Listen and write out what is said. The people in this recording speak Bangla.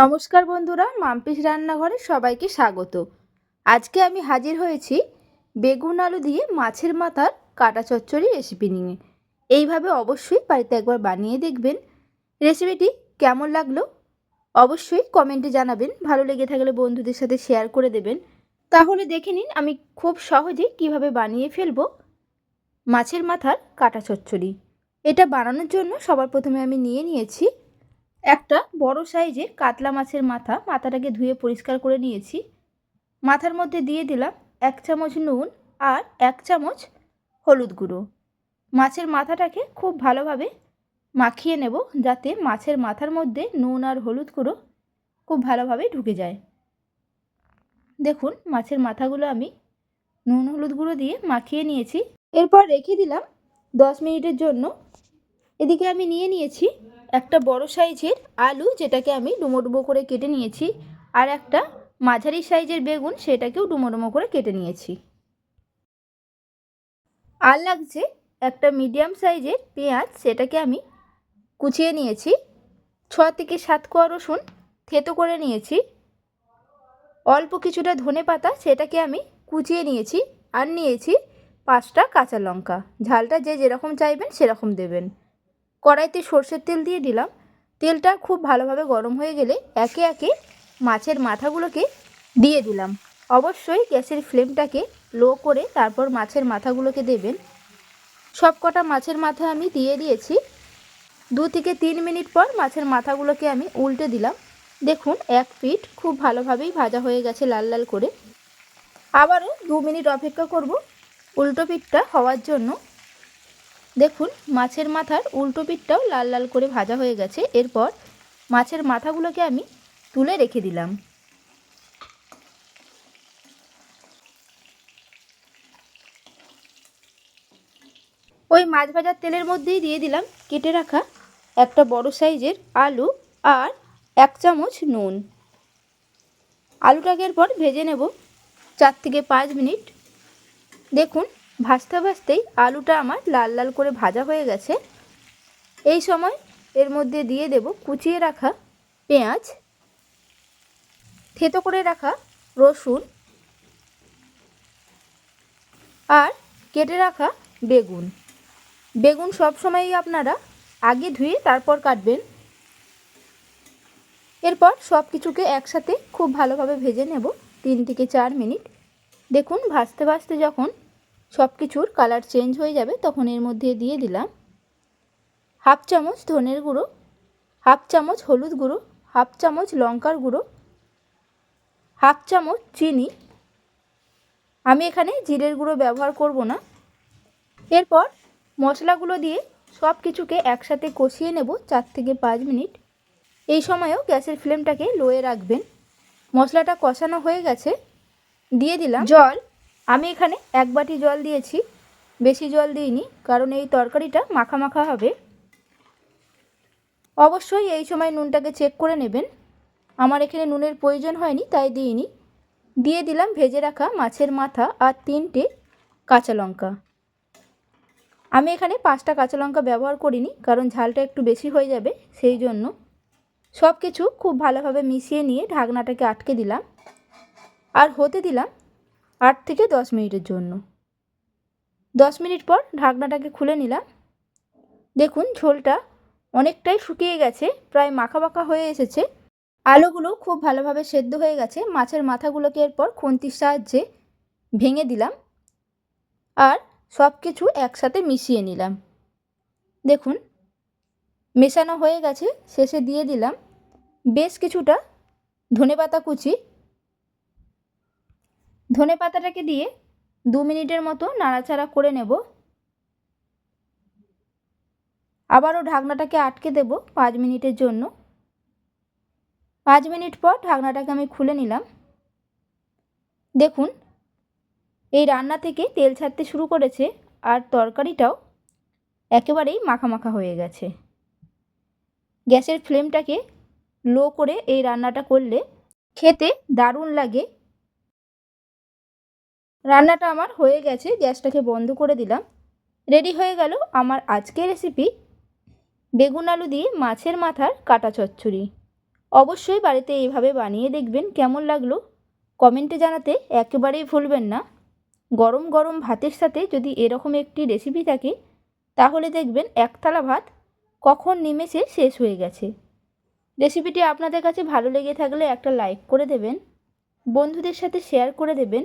নমস্কার বন্ধুরা, মাম্পিস রান্নাঘরে সবাইকে স্বাগত। আজকে আমি হাজির হয়েছি বেগুন আলু দিয়ে মাছের মাথার কাটা চচ্চড়ি রেসিপি নিয়ে। এইভাবে অবশ্যই বাড়িতে একবার বানিয়ে দেখবেন। রেসিপিটি কেমন লাগল? অবশ্যই কমেন্টে জানাবেন। ভালো লেগে থাকলে বন্ধুদের সাথে শেয়ার করে দেবেন। তাহলে দেখে নিন আমি খুব সহজে কীভাবে বানিয়ে ফেলব মাছের মাথার কাটা চচ্চড়ি। এটা বানানোর জন্য সবার প্রথমে আমি নিয়ে নিয়েছি একটা বড় সাইজের কাতলা মাছের মাথা মাথাটাকে ধুয়ে পরিষ্কার করে নিয়েছি। মাথার মধ্যে দিয়ে দিলাম এক চামচ নুন আর এক চামচ হলুদ গুঁড়ো। মাছের মাথাটাকে খুব ভালোভাবে মাখিয়ে নেব যাতে মাছের মাথার মধ্যে নুন আর হলুদ গুঁড়ো খুব ভালোভাবে ঢুকে যায়। দেখুন, মাছের মাথাগুলো আমি নুন হলুদ গুঁড়ো দিয়ে মাখিয়ে নিয়েছি। এরপর রেখে দিলাম দশ মিনিটের জন্য। এদিকে আমি নিয়ে নিয়েছি একটা বড় সাইজের আলু যেটাকে আমি ডুমো ডুমো করে কেটে নিয়েছি, আর একটা মাঝারি সাইজের বেগুন সেটাকেও ডুমো ডুমো করে কেটে নিয়েছি। আর লাগছে একটা মিডিয়াম সাইজের পেঁয়াজ, সেটাকে আমি কুচিয়ে নিয়েছি। ছ থেকে সাত কোয়া রসুন থেতো করে নিয়েছি। অল্প কিছুটা ধনে পাতা সেটাকে আমি কুচিয়ে নিয়েছি আর নিয়েছি পাঁচটা কাঁচা লঙ্কা। ঝালটা যে যেরকম চাইবেন সেরকম দেবেন। কড়াইতে সর্ষের তেল দিয়ে দিলাম। তেলটা খুব ভালোভাবে গরম হয়ে গেলে একে একে মাছের মাথাগুলোকে দিয়ে দিলাম। অবশ্যই গ্যাসের ফ্লেমটাকে লো করে তারপর মাছের মাথাগুলোকে দেবেন। সব কটা মাছের মাথা আমি দিয়ে দিয়েছি। দু থেকে তিন মিনিট পর মাছের মাথাগুলোকে আমি উল্টে দিলাম। দেখুন, এক পিঠ খুব ভালোভাবেই ভাজা হয়ে গেছে লাল লাল করে। আবারও দু মিনিট অপেক্ষা করব উল্টো পিঠটা হওয়ার জন্য। দেখুন, মাছের মাথার উল্টো পিঠটাও লাল লাল করে ভাজা হয়ে গেছে। এরপর মাছের মাথাগুলোকে আমি তুলে রেখে দিলাম। ওই মাছ ভাজার তেলের মধ্যেই দিয়ে দিলাম কেটে রাখা একটা বড় সাইজের আলু আর এক চামচ নুন। আলুটাকে এরপর ভেজে নেব চার থেকে পাঁচ মিনিট। দেখুন ভাজতে ভাজতেই আলুটা আমার লাল লাল করে ভাজা হয়ে গেছে। এই সময় এর মধ্যে দিয়ে দেব কুচিয়ে রাখা পেঁয়াজ, থেতো করে রাখা রসুন আর কেটে রাখা বেগুন। বেগুন সব সময়ই আপনারা আগে ধুয়ে তারপর কাটবেন। এরপর সব কিছুকে একসাথে খুব ভালোভাবে ভেজে নেব তিন থেকে চার মিনিট। দেখুন, ভাজতে ভাজতে যখন সব কিছুর কালার চেঞ্জ হয়ে যাবে, তখন এর মধ্যে দিয়ে দিলাম হাফ চামচ ধনের গুঁড়ো, হাফ চামচ হলুদ গুঁড়ো, হাফ চামচ লঙ্কার গুঁড়ো, হাফ চামচ চিনি। আমি এখানে জিরের গুঁড়ো ব্যবহার করব না। এরপর মশলাগুলো দিয়ে সব কিছুকে একসাথে কষিয়ে নেব চার থেকে পাঁচ মিনিট। এই সময়ও গ্যাসের ফ্লেমটাকে লোয়ে রাখবেন। মশলাটা কষানো হয়ে গেছে। দিয়ে দিলাম জল। আমি এখানে এক বাটি জল দিয়েছি, বেশি জল দিইনি, কারণ এই তরকারিটা মাখা মাখা হবে। অবশ্যই এই সময় নুনটাকে চেক করে নেবেন। আমার এখানে নুনের প্রয়োজন হয়নি, তাই দিইনি। দিয়ে দিলাম ভেজে রাখা মাছের মাথা আর তিনটে কাঁচা লঙ্কা। আমি এখানে পাঁচটা কাঁচা লঙ্কা ব্যবহার করিনি, কারণ ঝালটা একটু বেশি হয়ে যাবে, সেই জন্য। সব কিছু খুব ভালোভাবে মিশিয়ে নিয়ে ঢাকনাটাকে আটকে দিলাম। আর হতে দিলাম আট থেকে দশ মিনিটের জন্য। দশ মিনিট পর ঢাকনাটাকে খুলে নিলাম। দেখুন, ঝোলটা অনেকটাই শুকিয়ে গেছে, প্রায় মাখা মাখা হয়ে এসেছে। আলুগুলো খুব ভালোভাবে সেদ্ধ হয়ে গেছে। মাছের মাথাগুলোকে এরপর খুন্তির সাহায্যে ভেঙে দিলাম আর সব কিছু একসাথে মিশিয়ে নিলাম। দেখুন, মেশানো হয়ে গেছে। শেষে দিয়ে দিলাম বেশ কিছুটা ধনেপাতা কুচি ধনে পাতাটাকে দিয়ে দু মিনিটের মতো নাড়াচাড়া করে নেব। আবারও ঢাকনাটাকে আটকে দেব পাঁচ মিনিটের জন্য। পাঁচ মিনিট পর ঢাকনাটাকে আমি খুলে নিলাম। দেখুন, এই রান্না থেকে তেল ছাড়তে শুরু করেছে আর তরকারিটাও একেবারেই মাখা মাখা হয়ে গেছে। গ্যাসের ফ্লেমটাকে লো করে এই রান্নাটা করলে খেতে দারুণ লাগে। রান্নাটা আমার হয়ে গেছে, গ্যাসটাকে বন্ধ করে দিলাম। রেডি হয়ে গেল আমার আজকের রেসিপি, বেগুন আলু দিয়ে মাছের মাথার কাটা চচ্চড়ি। অবশ্যই বাড়িতে এইভাবে বানিয়ে দেখবেন কেমন লাগল। কমেন্টে জানাতে একেবারেই ভুলবেন না। গরম গরম ভাতের সাথে যদি এরকম একটি রেসিপি থাকে, তাহলে দেখবেন এক থালা ভাত কখন নিমেষে শেষ হয়ে গেছে। রেসিপিটি আপনাদের কাছে ভালো লেগে থাকলে একটা লাইক করে দেবেন, বন্ধুদের সাথে শেয়ার করে দেবেন।